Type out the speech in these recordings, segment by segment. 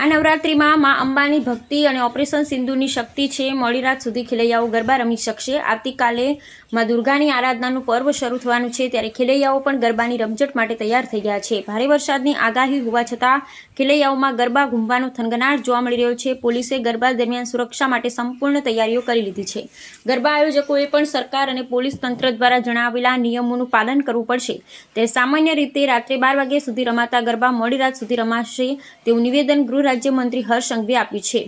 આ નવરાત્રિમાં મા અંબાની ભક્તિ અને ઓપરેશન સિંધુની શક્તિ છે. મોડી રાત સુધી ખેલૈયાઓ ગરબા રમી શકશે. આવતીકાલે મા દુર્ગાની આરાધનાનું પર્વ શરૂ થવાનું છે. ત્યારે ખેલૈયાઓ પણ ગરબાની રમઝટ માટે તૈયાર થઈ ગયા છે. ભારે વરસાદની આગાહી હોવા છતાં ખેલૈયાઓમાં ગરબા ઘૂમવાનો થનગનાટ જોવા મળી રહ્યો છે. પોલીસે ગરબા દરમિયાન સુરક્ષા માટે સંપૂર્ણ તૈયારીઓ કરી લીધી છે. ગરબા આયોજકોએ પણ સરકાર અને પોલીસ તંત્ર દ્વારા જણાવેલા નિયમોનું પાલન કરવું પડશે. તે સામાન્ય રીતે રાત્રે બાર વાગ્યા સુધી રમાતા ગરબા મોડી રાત સુધી રમાશે તેવું નિવેદન ગૃહ રાજ્યમંત્રી હર્ષ સંઘવીએ આપ્યું છે.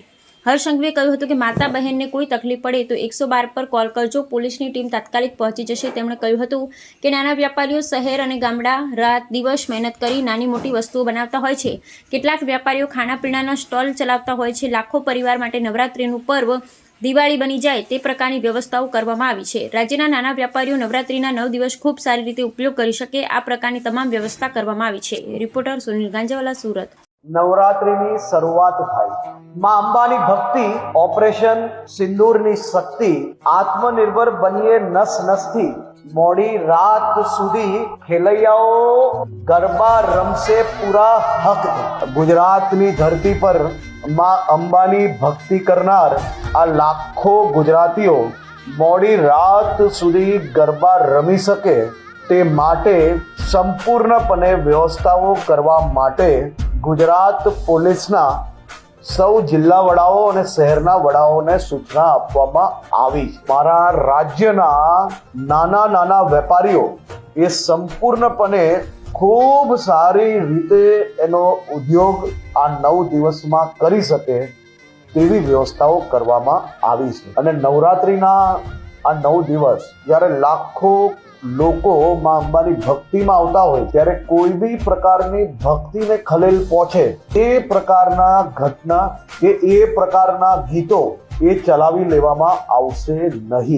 હર્ષ સંઘવીએ કહ્યું હતું કે માતા બહેનને કોઈ તકલીફ પડે તો એકસો બાર પર કોલ કરજો. પોલીસની ટીમ તાત્કાલિક પહોંચી જશે. તેમણે કહ્યું હતું કે નાના વ્યાપારીઓ શહેર અને ગામડા રાત દિવસ મહેનત કરી નાની મોટી વસ્તુઓ બનાવતા હોય છે. કેટલાક વેપારીઓ ખાણાપીણાના સ્ટોલ ચલાવતા હોય છે. લાખો પરિવાર માટે નવરાત્રિનું પર્વ દિવાળી બની જાય તે પ્રકારની વ્યવસ્થાઓ કરવામાં આવી છે. રાજ્યના નાના વ્યાપારીઓ નવરાત્રિના નવ દિવસ ખૂબ સારી રીતે ઉપયોગ કરી શકે આ પ્રકારની તમામ વ્યવસ્થા કરવામાં આવી છે. રિપોર્ટર સુનિલ ગાંજાવાલા, સુરત. નવરાત્રિની શરૂઆત થાય. માં અંબાની ભક્તિ, ઓપરેશન, સિંદૂરની શક્તિ, આત્મનિર્ભર બનીએ નસ નસથી. મોડી રાત સુધી ખેલૈયાઓ ગરબા રમશે પૂરા હક. ગુજરાતની ધરતી પરમાં અંબાની ભક્તિ કરનાર આ લાખો ગુજરાતીઓ મોડી રાત સુધી ગરબા રમી શકે તે માટે સંપૂર્ણપણે વ્યવસ્થાઓ કરવા માટે ગુજરાત પોલીસના સૌ જિલ્લા વડાઓ અને શહેરના વડાઓને સૂચના આપવામાં આવી. મારા રાજ્યના નાના નાના વેપારીઓ એ સંપૂર્ણપણે ખૂબ સારી રીતે એનો ઉદ્યોગ આ નવ દિવસમાં કરી શકે તેવી વ્યવસ્થાઓ કરવામાં આવી છે. અને નવરાત્રિના આ નવ દિવસ જ્યારે લાખો લોકો માં અંબાની ભક્તિમાં આવતા હોય ત્યારે કોઈ બી પ્રકારની ભક્તિને ખલેલ પહોંચે એ પ્રકારના ઘટના કે એ પ્રકારના ગીતો એ ચલાવી લેવામાં આવશે નહીં.